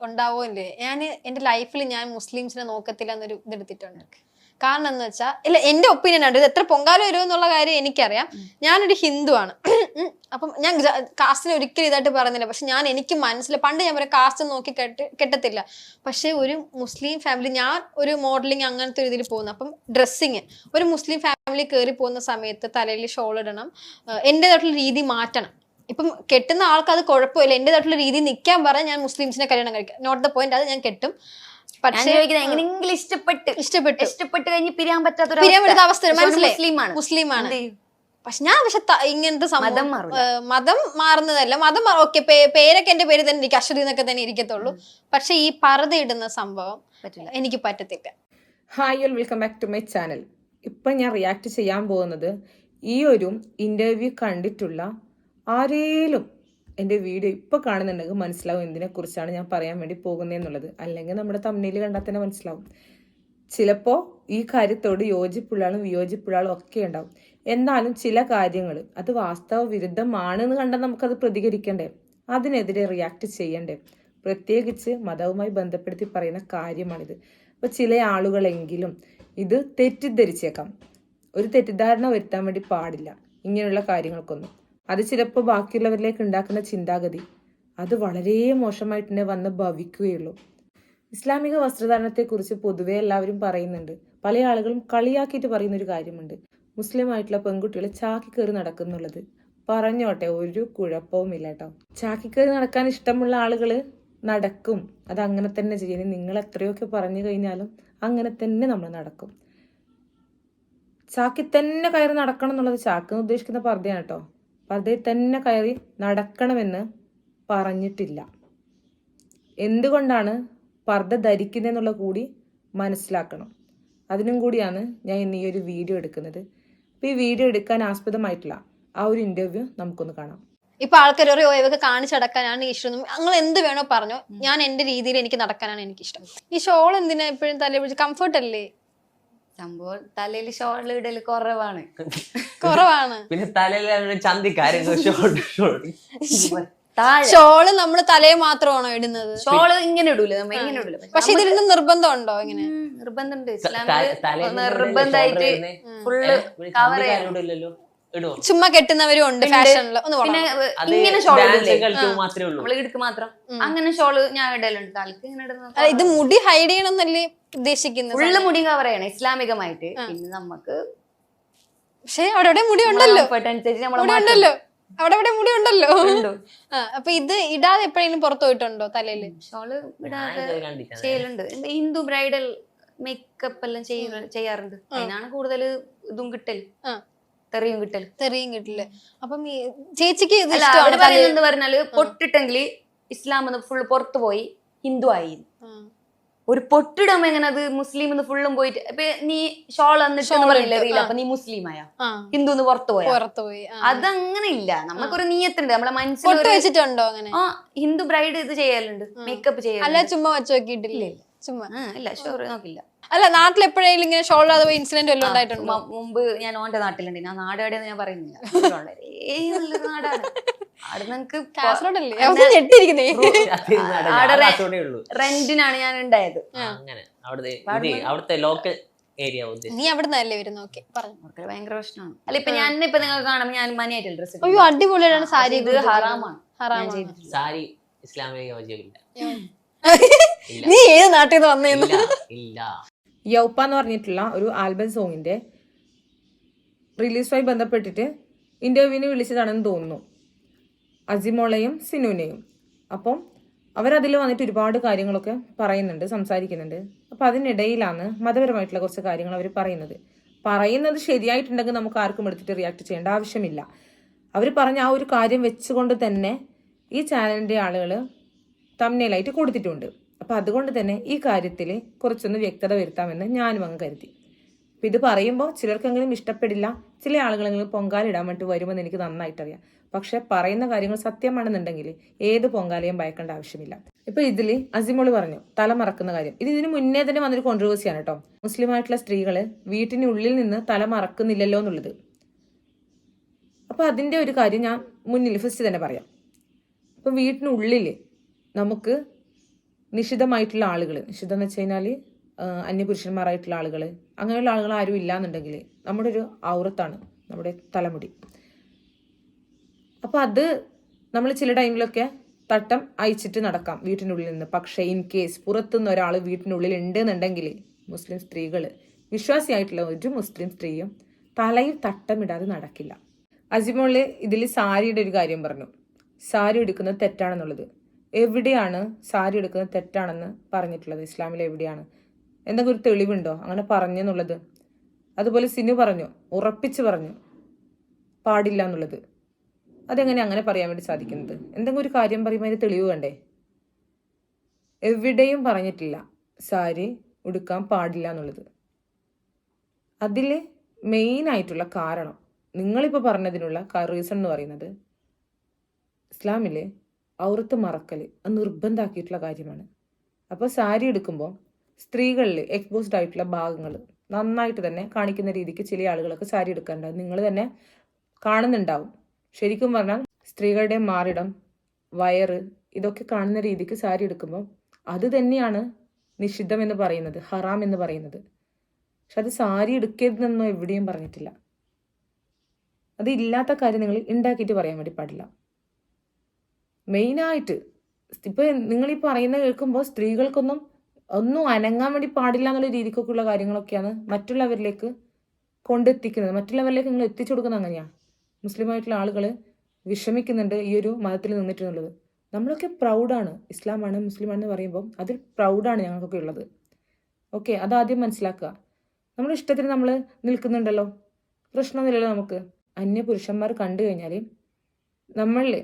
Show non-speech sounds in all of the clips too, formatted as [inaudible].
ഉണ്ടാവോ ഇല്ലേ ഞാൻ എന്റെ ലൈഫിൽ ഞാൻ മുസ്ലിംസിനെ നോക്കത്തില്ല എന്നൊരു ഇതെടുത്തിട്ടുണ്ട്. കാരണം എന്ന് വെച്ചാൽ ഇല്ല എന്റെ ഒപ്പീനിയൻ ആണ്. ഇത് എത്ര പൊങ്കാല വരും എന്നുള്ള കാര്യം എനിക്കറിയാം. ഞാനൊരു ഹിന്ദു ആണ്. ഉം. അപ്പം ഞാൻ കാസ്റ്റിനെ ഒരിക്കലും ഇതായിട്ട് പറയുന്നില്ല. പക്ഷെ ഞാൻ എനിക്ക് മനസ്സിൽ പണ്ട് ഞാൻ പറയാം കാസ്റ്റ് നോക്കി കെട്ട് കെട്ടത്തില്ല. പക്ഷെ ഒരു മുസ്ലിം ഫാമിലി ഞാൻ ഒരു മോഡലിംഗ് അങ്ങനത്തെ ഒരു ഇതിൽ പോകുന്നു. അപ്പം ഡ്രസ്സിങ് ഒരു മുസ്ലിം ഫാമിലി കയറി പോകുന്ന സമയത്ത് തലയിൽ ഷോൾ ഇടണം എന്റേതായിട്ടുള്ള രീതി മാറ്റണം. ഇപ്പം കെട്ടുന്ന ആൾക്ക് അത് കുഴപ്പമില്ല. എന്റേതായിട്ടുള്ള രീതി നിൽക്കാൻ പറഞ്ഞ ഞാൻ മുസ്ലിംസിനെ കല്യാണം കഴിക്കാം. നോട്ട് ദ പോയിന്റ് അത് ഞാൻ കെട്ടും. ഞാൻ പക്ഷേ എങ്ങനെയെങ്കിലും ഇഷ്ടപ്പെട്ട്. ഇഷ്ടപ്പെട്ടു. ഇഷ്ടപ്പെട്ട് കഴിഞ്ഞ് പിരിയാൻ പറ്റാത്ത പിരിയാൻ പറ്റാത്ത അവസ്ഥ. മനസ്സിലായി? മുസ്ലിമാണ്. മുസ്ലിമാണ്. പക്ഷെ ഞാൻ പക്ഷെ ഇങ്ങനത്തെ മതം. മതം മാറുന്നതല്ല. മതം ഓക്കെ പേരൊക്കെ എന്റെ പേര് തന്നെ ഇരിക്കും. അശ്വതി എന്നൊക്കെ തന്നെ ഇരിക്കത്തുള്ളൂ. പക്ഷെ ഈ പറതിടുന്ന ഇടുന്ന സംഭവം പറ്റില്ല. എനിക്ക് പറ്റത്തില്ല. Hi all welcome back to my channel ഇപ്പം ഞാൻ റിയാക്ട് ചെയ്യാൻ പോകുന്നത് ഈ ഒരു ഇന്റർവ്യൂ കണ്ടിട്ടുള്ള ആരേലും എന്റെ വീഡിയോ ഇപ്പോൾ കാണുന്നുണ്ടെങ്കിൽ മനസ്സിലാവും എന്തിനെക്കുറിച്ചാണ് ഞാൻ പറയാൻ വേണ്ടി പോകുന്നതെന്നുള്ളത്. അല്ലെങ്കിൽ നമ്മുടെ തമ്മിൽ കണ്ടാൽ തന്നെ മനസ്സിലാവും. ചിലപ്പോൾ ഈ കാര്യത്തോട് യോജിപ്പുള്ളാലും വിയോജിപ്പുള്ളാലും ഒക്കെ ഉണ്ടാവും. എന്നാലും ചില കാര്യങ്ങൾ അത് വാസ്തവ വിരുദ്ധമാണെന്ന് കണ്ടാൽ നമുക്കത് പ്രതികരിക്കണ്ടേ? അതിനെതിരെ റിയാക്ട് ചെയ്യണ്ടേ? പ്രത്യേകിച്ച് മതവുമായി ബന്ധപ്പെടുത്തി പറയുന്ന കാര്യമാണിത്. അപ്പോൾ ചില ആളുകളെങ്കിലും ഇത് തെറ്റിദ്ധരിച്ചേക്കാം. ഒരു തെറ്റിദ്ധാരണ വരുത്താൻ വേണ്ടി പാടില്ല. ഇങ്ങനെയുള്ള കാര്യങ്ങൾക്കൊന്നും. അത് ചിലപ്പോൾ ബാക്കിയുള്ളവരിലേക്ക് ഉണ്ടാക്കുന്ന ചിന്താഗതി. അത് വളരെ മോശമായിട്ട് തന്നെ വന്ന് ഭവിക്കുകയുള്ളൂ. ഇസ്ലാമിക വസ്ത്രധാരണത്തെക്കുറിച്ച് പൊതുവെ എല്ലാവരും പറയുന്നുണ്ട്. പല ആളുകളും കളിയാക്കിയിട്ട് പറയുന്ന ഒരു കാര്യമുണ്ട്. മുസ്ലിം ആയിട്ടുള്ള പെൺകുട്ടികൾ ചാക്കി കയറി നടക്കുന്നുള്ളത്. പറഞ്ഞോട്ടെ ഒരു കുഴപ്പവുമില്ല കേട്ടോ ചാക്കി കയറി നടക്കാൻ ഇഷ്ടമുള്ള ആളുകൾ നടക്കും. അത് അങ്ങനെ തന്നെ ചെയ്യണം നിങ്ങൾ എത്രയൊക്കെ പറഞ്ഞു കഴിഞ്ഞാലും അങ്ങനെ തന്നെ നമ്മൾ നടക്കും. ചാക്കി തന്നെ കയറി നടക്കണം എന്നുള്ളത് ചാക്കെന്ന് ഉദ്ദേശിക്കുന്ന പർദ്ദയാണ് കേട്ടോ. പർദ്ദയിൽ തന്നെ കയറി നടക്കണമെന്ന് പറഞ്ഞിട്ടില്ല. എന്തുകൊണ്ടാണ് പർദ്ദ ധരിക്കുന്നതെന്നുള്ള കൂടി മനസ്സിലാക്കണം. അതിനും കൂടിയാണ് ഞാൻ ഇന്ന് ഈ ഒരു വീഡിയോ എടുക്കുന്നത്. അപ്പോൾ ഈ വീഡിയോ എടുക്കാൻ ആസ്പദമായിട്ടുള്ള ആ ഒരു ഇന്റർവ്യൂ നമുക്കൊന്ന് കാണാം. ഇപ്പൊ ആൾക്കാർ ഒരു ഇവയൊക്കെ കാണിച്ചടക്കാനാണ് ഇഷ്ടം നിങ്ങൾ എന്ത് വേണോ പറഞ്ഞോ. ഞാൻ എന്റെ രീതിയിൽ എനിക്ക് നടക്കാനാണ് എനിക്ക് ഇഷ്ടം ഈ ഷോൾ എന്തിനാ എപ്പോഴും തലയിൽ പിടിച്ച്? കംഫർട്ട് അല്ലേ? സംഭവം തലയിൽ ഷോൾ ഇടൽ കുറവാണ്. [laughs] കുറവാണ്. പിന്നെ തലയിൽ ചന്തി താഴെ. ഷോൾ നമ്മൾ തലയെ മാത്രമാണോ ഇടുന്നത്? ഷോൾ ഇങ്ങനെ ഇടൂല നമ്മ ഇങ്ങനെ ഇടൂല. പക്ഷെ ഇതിലൊന്നും നിർബന്ധമുണ്ടോ ഇങ്ങനെ? ഉം, നിർബന്ധമുണ്ട്. നിർബന്ധമായിട്ട് ഫുള്ള് കവർ ഇടുവോ ചുമ്മാ കെട്ടുന്നവരും ഉണ്ട് പിന്നെ ഇങ്ങനെ ഷോൾ നമ്മൾ ഇടുക്ക് മാത്രം? അങ്ങനെ ഷോൾ ഞാൻ ഇടലുണ്ട്. ഇങ്ങനെ ഇടുന്നത് ഇത് മുടി ഹൈഡ് ചെയ്യണമെന്നല്ലേ ഉദ്ദേശിക്കുന്നത് ഉള്ള മുടി കവർ ചെയ്യണം ഇസ്ലാമികമായിട്ട്. പിന്നെ നമുക്ക് പക്ഷെ അവിടെ അവിടെ മുടി ഉണ്ടല്ലോ. അനുസരിച്ച് മുടി ഉണ്ടല്ലോ. അവിടെ അവിടെ മുടി ഉണ്ടല്ലോ. ഉണ്ട്. അപ്പൊ ഇത് ഇടാതെ എപ്പോഴെങ്കിലും പുറത്തു പോയിട്ടുണ്ടോ തലയിൽ? ഷോൾ ഇടാതെ. ചെയ്യലുണ്ട്. ഹിന്ദു ബ്രൈഡൽ മേക്കപ്പ് എല്ലാം ചെയ്യാറുണ്ട്. അതിനാണ് കൂടുതൽ ഇതും കിട്ടൽ ആ. തെറിയും കിട്ടൽ തെറിയും കിട്ടില്ല അപ്പം ഈ ചേച്ചിക്ക് ഇത് അല്ല ഇഷ്ടമാണ് അവർ പറയുന്നത് പറഞ്ഞാൽ പൊട്ടിട്ടെങ്കിൽ ഇസ്ലാം ഫുള്ള് പുറത്തു പോയി ഹിന്ദു ആയി. ഒരു പൊട്ടിടുമ്പോ എങ്ങനെ അത് മുസ്ലിം എന്ന് ഫുള്ളും പോയിട്ട് ഇപ്പൊ നീ ഷോൾ എന്നിട്ട് അപ്പൊ നീ മുസ്ലിം ആയ? ഹിന്ദു എന്ന് പുറത്തു പോയ? പുറത്തു പോയി അതങ്ങനെ ഇല്ല. നമുക്കൊരു നീയത്തുണ്ട്. നമ്മളെ മനസ്സിൽ വെച്ചിട്ടുണ്ടോ അങ്ങനെ? ആ ഹിന്ദു ബ്രൈഡ് ഇത് ചെയ്യലുണ്ട്. മേക്കപ്പ് അല്ല ചെയ്യലുണ്ട്. ചുമ്മാ വെച്ച് നോക്കിയിട്ടില്ലേ. ചുമ്മാ. ഇല്ല ഷോർ നോക്കില്ല. അല്ല നാട്ടിൽ എപ്പോഴെങ്കിലും ഇങ്ങനെ ഷോൾ അഥവാ ഇൻസിഡന്റ് വല്ലതും ഉണ്ടായിട്ടുണ്ടോ? മുമ്പ് ഞാൻ ഓന്റെ നാട്ടിലുണ്ട്. ഞാൻ നാട് എവിടെയെന്ന് ഞാൻ പറയുന്നില്ല. വളരെ നല്ലൊരു നാടാണ്. റെന്റിനാണ് ഞാൻ ഉണ്ടായത്. അങ്ങനെ. അവിടുത്തെ അവിടുത്തെ ലോക്കൽ ഏരിയ നീ അവിടെ നിന്നല്ലേ വരുന്നു? ഓക്കെ പറഞ്ഞു. ഭയങ്കര പ്രശ്നമാണ്. അല്ല ഇപ്പൊ ഞാൻ ഇപ്പൊ നിങ്ങൾ കാണുമ്പോൾ ഞാൻ മനിയായിട്ട് ഡ്രസ് അയ്യോ അടിപൊളിയാണ് സാരി ഇത് ഹറാമാണ്. ഹറാമാണ്. സാരി ഇസ്ലാമിക യോജിക്കില്ല നീ ഏത് നാട്ടിൽ നിന്ന് വന്നേന്ന്? ഇല്ല യൗപ്പ എന്ന് പറഞ്ഞിട്ടുള്ള ഒരു ആൽബം സോങ്ങിന്റെ റിലീസുമായി ബന്ധപ്പെട്ടിട്ട് ഇന്റർവ്യൂവിന് വിളിച്ചതാണെന്ന് തോന്നുന്നു. അജിമോളയും സിനുവിനെയും. അപ്പം അവരതിൽ വന്നിട്ട് ഒരുപാട് കാര്യങ്ങളൊക്കെ പറയുന്നുണ്ട് സംസാരിക്കുന്നുണ്ട്. അപ്പം അതിനിടയിലാണ് മതപരമായിട്ടുള്ള കുറച്ച് കാര്യങ്ങൾ അവർ പറയുന്നത്. പറയുന്നത് ശരിയായിട്ടുണ്ടെങ്കിൽ നമുക്ക് ആർക്കും എടുത്തിട്ട് റിയാക്ട് ചെയ്യേണ്ട ആവശ്യമില്ല. അവർ പറഞ്ഞ ആ ഒരു കാര്യം വെച്ചുകൊണ്ട് തന്നെ ഈ ചാനലിന്റെ ആളുകൾ തമ്മിലായിട്ട് കൊടുത്തിട്ടുണ്ട്. അപ്പം അതുകൊണ്ട് തന്നെ ഈ കാര്യത്തിൽ കുറച്ചൊന്ന് വ്യക്തത വരുത്താമെന്ന് ഞാനും അങ്ങ് കരുതി. അപ്പം ഇത് പറയുമ്പോൾ ചിലർക്കെങ്കിലും ഇഷ്ടപ്പെടില്ല ചില ആളുകളെങ്കിലും പൊങ്കാലിടാൻ വേണ്ടി വരുമെന്ന് എനിക്ക് നന്നായിട്ടറിയാം. പക്ഷെ പറയുന്ന കാര്യങ്ങൾ സത്യമാണെന്നുണ്ടെങ്കിൽ ഏത് പൊങ്കാലയും ഭയക്കേണ്ട ആവശ്യമില്ല. ഇപ്പൊ ഇതിൽ അസിമോൾ പറഞ്ഞു തല മറക്കുന്ന കാര്യം. ഇത് ഇതിന് മുന്നേ തന്നെ വന്നൊരു കോൺട്രവേഴ്സിയാണ് കേട്ടോ മുസ്ലിം ആയിട്ടുള്ള സ്ത്രീകൾ വീട്ടിനുള്ളിൽ നിന്ന് തല മറക്കുന്നില്ലല്ലോ എന്നുള്ളത്. അപ്പൊ അതിന്റെ ഒരു കാര്യം ഞാൻ മുന്നിൽ ഫസ്റ്റ് തന്നെ പറയാം. ഇപ്പം വീട്ടിനുള്ളിൽ നമുക്ക് നിഷിദ്ധമായിട്ടുള്ള ആളുകൾ നിഷിദ്ധം എന്ന് വെച്ച് കഴിഞ്ഞാൽ അന്യപുരുഷന്മാരായിട്ടുള്ള ആളുകൾ അങ്ങനെയുള്ള ആളുകൾ ആരും ഇല്ലാന്നുണ്ടെങ്കിൽ നമ്മുടെ ഒരു ഔറത്താണ് നമ്മുടെ തലമുടി. അപ്പോൾ അത് നമ്മൾ ചില ടൈമിലൊക്കെ തട്ടം അയച്ചിട്ട് നടക്കാം വീട്ടിനുള്ളിൽ നിന്ന് പക്ഷേ ഇൻ കേസ് പുറത്തുനിന്ന് ഒരാൾ വീട്ടിനുള്ളിൽ ഉണ്ട് എന്നുണ്ടെങ്കിൽ മുസ്ലിം സ്ത്രീകൾ വിശ്വാസിയായിട്ടുള്ള ഒരു മുസ്ലിം സ്ത്രീയും തലയിൽ തട്ടമിടാതെ നടക്കില്ല. അജിമോൾ ഇതിൽ സാരിയുടെ ഒരു കാര്യം പറഞ്ഞു. സാരി എടുക്കുന്നത് തെറ്റാണെന്നുള്ളത്. എവിടെയാണ് സാരി എടുക്കുന്നത് തെറ്റാണെന്ന് പറഞ്ഞിട്ടുള്ളത്? ഇസ്ലാമിൽ എവിടെയാണ്? എന്തെങ്കിലും ഒരു തെളിവുണ്ടോ? അങ്ങനെ പറഞ്ഞെന്നുള്ളത് അതുപോലെ സിനു പറഞ്ഞു ഉറപ്പിച്ച് പറഞ്ഞു പാടില്ല എന്നുള്ളത്. അതെങ്ങനെ അങ്ങനെ പറയാൻ വേണ്ടി സാധിക്കുന്നത്? എന്തെങ്കിലും ഒരു കാര്യം പറയുമ്പോൾ അതിന് തെളിവ് വേണ്ടേ? എവിടെയും പറഞ്ഞിട്ടില്ല സാരി ഉടുക്കാൻ പാടില്ല എന്നുള്ളത്. അതിൽ മെയിനായിട്ടുള്ള കാരണം നിങ്ങളിപ്പോൾ പറഞ്ഞതിനുള്ള റീസൺ എന്ന് പറയുന്നത് ഇസ്ലാമിൽ ഔറത്ത് മറക്കൽ അത് നിർബന്ധമാക്കിയിട്ടുള്ള കാര്യമാണ്. അപ്പോൾ സാരി എടുക്കുമ്പോൾ സ്ത്രീകളിൽ എക്സ്പോസ്ഡ് ആയിട്ടുള്ള ഭാഗങ്ങൾ നന്നായിട്ട് തന്നെ കാണിക്കുന്ന രീതിക്ക് ചില ആളുകളൊക്കെ സാരി എടുക്കാറുണ്ടാവും നിങ്ങൾ തന്നെ കാണുന്നുണ്ടാവും. ശരിക്കും പറഞ്ഞാൽ സ്ത്രീകളുടെ മാറിടം വയറ് ഇതൊക്കെ കാണുന്ന രീതിക്ക് സാരി എടുക്കുമ്പോൾ അത് തന്നെയാണ് നിഷിദ്ധം എന്ന് പറയുന്നത് ഹറാം എന്ന് പറയുന്നത്. പക്ഷെ അത് സാരി എടുക്കരുതെന്നോ എവിടെയും പറഞ്ഞിട്ടില്ല. അത് ഇല്ലാത്ത കാര്യം നിങ്ങൾ ഉണ്ടാക്കിയിട്ട് പറയാൻ വേണ്ടി പാടില്ല. മെയിനായിട്ട് ഇപ്പം നിങ്ങൾ ഈ പറയുന്ന കേൾക്കുമ്പോൾ സ്ത്രീകൾക്കൊന്നും ഒന്നും അനങ്ങാൻ വേണ്ടി പാടില്ല എന്നുള്ള രീതിക്കൊക്കെ ഉള്ള കാര്യങ്ങളൊക്കെയാണ് മറ്റുള്ളവരിലേക്ക് കൊണ്ടെത്തിക്കുന്നത്. മറ്റുള്ളവരിലേക്ക് നിങ്ങൾ എത്തിച്ചു കൊടുക്കുന്നത് അങ്ങനെയാണ് മുസ്ലിമായിട്ടുള്ള ആളുകൾ വിഷമിക്കുന്നുണ്ട് ഈ ഒരു മതത്തിൽ നിന്നിട്ടുള്ളത്. നമ്മളൊക്കെ പ്രൗഡാണ്. ഇസ്ലാമാണ് മുസ്ലിമാണെന്ന് പറയുമ്പോൾ അതിൽ പ്രൗഡാണ് ഞങ്ങൾക്കൊക്കെ ഉള്ളത്. ഓക്കെ അതാദ്യം മനസ്സിലാക്കുക. നമ്മുടെ ഇഷ്ടത്തിന് നമ്മൾ നിൽക്കുന്നുണ്ടല്ലോ. പ്രശ്നമൊന്നുമില്ലല്ലോ നമുക്ക്. അന്യ പുരുഷന്മാർ കണ്ടു കഴിഞ്ഞാൽ നമ്മളിൽ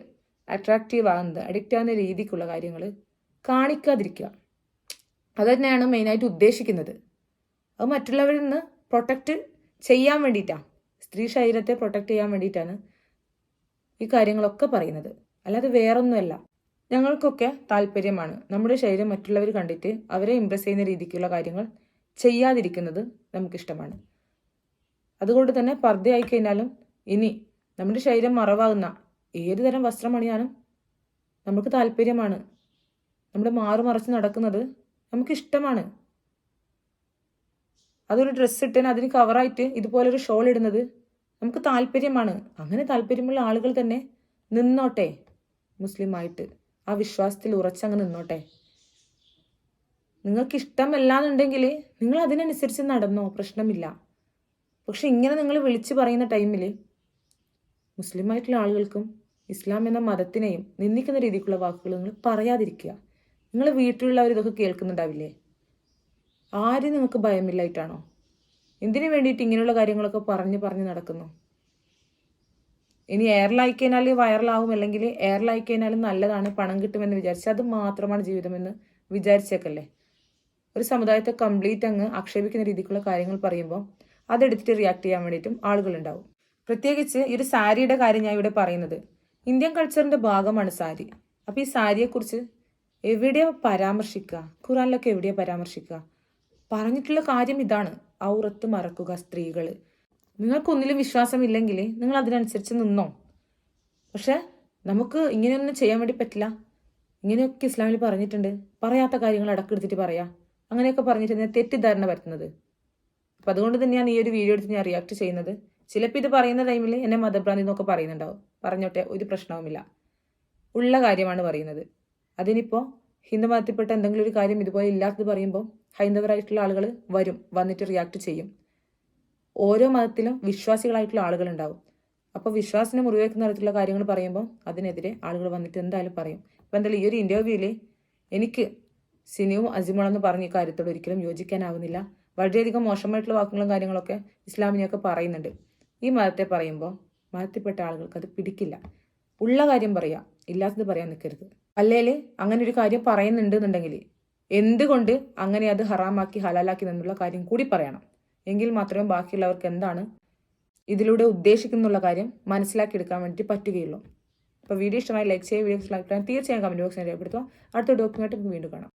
അട്രാക്റ്റീവ് ആകുന്നത് അഡിക്റ്റ് ആകുന്ന രീതിക്കുള്ള കാര്യങ്ങൾ കാണിക്കാതിരിക്കുക. അത് തന്നെയാണ് മെയിനായിട്ട് ഉദ്ദേശിക്കുന്നത്. അത് മറ്റുള്ളവരിൽ നിന്ന് പ്രൊട്ടക്റ്റ് ചെയ്യാൻ വേണ്ടിയിട്ടാണ് സ്ത്രീ ശരീരത്തെ പ്രൊട്ടക്റ്റ് ചെയ്യാൻ വേണ്ടിയിട്ടാണ് ഈ കാര്യങ്ങളൊക്കെ പറയുന്നത്. അല്ലാതെ വേറൊന്നുമല്ല. ഞങ്ങൾക്കൊക്കെ താല്പര്യമാണ്. നമ്മുടെ ശരീരം മറ്റുള്ളവർ കണ്ടിട്ട് അവരെ ഇമ്പ്രസ് ചെയ്യുന്ന രീതിക്കുള്ള കാര്യങ്ങൾ ചെയ്യാതിരിക്കുന്നത് നമുക്കിഷ്ടമാണ്. അതുകൊണ്ട് തന്നെ പർദ്ധയായി കഴിഞ്ഞാലും ഇനി നമ്മുടെ ശരീരം മറവാകുന്ന ഏത് തരം വസ്ത്രം അണിയാനും നമുക്ക് താല്പര്യമാണ്. നമ്മൾ മാറുമറച്ച് നടക്കുന്നത് നമുക്കിഷ്ടമാണ്. അതൊരു ഡ്രസ്സ് ഇട്ടതിന് അതിന് കവറായിട്ട് ഇതുപോലൊരു ഷോൾ ഇടുന്നത് നമുക്ക് താല്പര്യമാണ്. അങ്ങനെ താല്പര്യമുള്ള ആളുകൾ തന്നെ നിന്നോട്ടെ. മുസ്ലിമായിട്ട് ആ വിശ്വാസത്തിൽ ഉറച്ചങ്ങ് നിന്നോട്ടെ. നിങ്ങൾക്ക് ഇഷ്ടമല്ലാന്നുണ്ടെങ്കിൽ നിങ്ങൾ അതിനനുസരിച്ച് നടന്നോ പ്രശ്നമില്ല. പക്ഷെ ഇങ്ങനെ നിങ്ങൾ വിളിച്ചു പറയുന്ന ടൈമിൽ മുസ്ലിമായിട്ടുള്ള ആളുകൾക്കും ഇസ്ലാം എന്ന മതത്തിനെയും നിന്ദിക്കുന്ന രീതിക്കുള്ള വാക്കുകൾ നിങ്ങൾ പറയാതിരിക്കുക. നിങ്ങൾ വീട്ടിലുള്ളവർ ഇതൊക്കെ കേൾക്കുന്നുണ്ടാവില്ലേ? ആരും നിങ്ങൾക്ക് ഭയമില്ലായിട്ടാണോ? എന്തിനു വേണ്ടിയിട്ട് ഇങ്ങനെയുള്ള കാര്യങ്ങളൊക്കെ പറഞ്ഞ് പറഞ്ഞ് നടക്കുന്നു? ഇനി എയറിലായി കഴിഞ്ഞാൽ വൈറലാവും അല്ലെങ്കിൽ എയറിലായി നല്ലതാണ് പണം കിട്ടുമെന്ന് വിചാരിച്ച് അത് മാത്രമാണ് ജീവിതമെന്ന് വിചാരിച്ചേക്കല്ലേ? ഒരു സമുദായത്തെ കംപ്ലീറ്റ് അങ്ങ് ആക്ഷേപിക്കുന്ന രീതിക്കുള്ള കാര്യങ്ങൾ പറയുമ്പോൾ അതെടുത്തിട്ട് റിയാക്ട് ചെയ്യാൻ വേണ്ടിയിട്ടും ആളുകളുണ്ടാവും. പ്രത്യേകിച്ച് ഈ ഒരു സാരിയുടെ കാര്യം ഞാൻ ഇവിടെ പറയുന്നത്. ഇന്ത്യൻ കൾച്ചറിന്റെ ഭാഗമാണ് സാരി. അപ്പോൾ ഈ സാരിയെ കുറിച്ച് എവിടെയോ പരാമർശിക്കുക? ഖുറാനിലൊക്കെ എവിടെയോ പരാമർശിക്കുക? പറഞ്ഞിട്ടുള്ള കാര്യം ഇതാണ്. ഔറത്ത് മറക്കുക സ്ത്രീകൾ നിങ്ങൾക്കൊന്നിലും വിശ്വാസമില്ലെങ്കിൽ നിങ്ങൾ അതിനനുസരിച്ച് നിന്നോ? പക്ഷെ നമുക്ക് ഇങ്ങനെയൊന്നും ചെയ്യാൻ വേണ്ടി പറ്റില്ല. ഇങ്ങനെയൊക്കെ ഇസ്ലാമിൽ പറഞ്ഞിട്ടുണ്ട്. പറയാത്ത കാര്യങ്ങൾ അടക്കെടുത്തിട്ട് പറയാം. അങ്ങനെയൊക്കെ പറഞ്ഞിട്ട് തെറ്റിദ്ധാരണ വരുത്തുന്നത്. അപ്പം അതുകൊണ്ട് തന്നെയാണ് ഈ ഒരു വീഡിയോ എടുത്ത് ഞാൻ റിയാക്ട് ചെയ്യുന്നത്. ചിലപ്പോൾ ഇത് പറയുന്ന ടൈമിൽ എന്നെ മതഭ്രാന്തി എന്നൊക്കെ പറയുന്നുണ്ടാവും. പറഞ്ഞോട്ടെ ഒരു പ്രശ്നവുമില്ല. ഉള്ള കാര്യമാണ് പറയുന്നത്. അതിനിപ്പോൾ ഹിന്ദു മതത്തിൽപ്പെട്ട എന്തെങ്കിലും ഒരു കാര്യം ഇതുപോലെ ഇല്ലാത്തത് പറയുമ്പോൾ ഹൈന്ദവരായിട്ടുള്ള ആളുകൾ വരും വന്നിട്ട് റിയാക്ട് ചെയ്യും. ഓരോ മതത്തിലും വിശ്വാസികളായിട്ടുള്ള ആളുകളുണ്ടാവും. അപ്പോൾ വിശ്വാസിനെ മുറിവേക്കുന്ന തരത്തിലുള്ള കാര്യങ്ങൾ പറയുമ്പോൾ അതിനെതിരെ ആളുകൾ വന്നിട്ട് എന്തായാലും പറയും. ഇപ്പം എന്തായാലും ഈ ഒരു ഇന്റർവ്യൂവിൽ എനിക്ക് സിനിയും അജിമോളെന്ന് പറഞ്ഞ കാര്യത്തോട് ഒരിക്കലും യോജിക്കാനാവുന്നില്ല. വളരെയധികം മോശമായിട്ടുള്ള വാക്കുകളും കാര്യങ്ങളൊക്കെ ഇസ്ലാമിനെയൊക്കെ പറയുന്നുണ്ട്. ഈ മതത്തെ പറയുമ്പോൾ മതത്തിൽപ്പെട്ട ആളുകൾക്ക് അത് പിടിക്കില്ല. ഉള്ള കാര്യം പറയാം ഇല്ലാത്തത് പറയാൻ നിൽക്കരുത് അല്ലേൽ അങ്ങനെ ഒരു കാര്യം പറയുന്നുണ്ട് എന്നുണ്ടെങ്കിൽ എന്തുകൊണ്ട് അങ്ങനെ അത് ഹറാമാക്കി ഹലാലാക്കി എന്നുള്ള കാര്യം കൂടി പറയണം. എങ്കിൽ മാത്രമേ ബാക്കിയുള്ളവർക്ക് എന്താണ് ഇതിലൂടെ ഉദ്ദേശിക്കുന്നുള്ള കാര്യം മനസ്സിലാക്കിയെടുക്കാൻ വേണ്ടി പറ്റുകയുള്ളൂ. അപ്പോൾ വീഡിയോ ഇഷ്ടമായി ലൈക്ക് ചെയ്യുക വീഡിയോ ഇഷ്ടമായി തീർച്ചയായും കമന്റ് ബോക്സിൽ രേഖപ്പെടുത്തുക. അടുത്ത ഡോക്യുമെന്റ് വീണ്ടും കാണാം.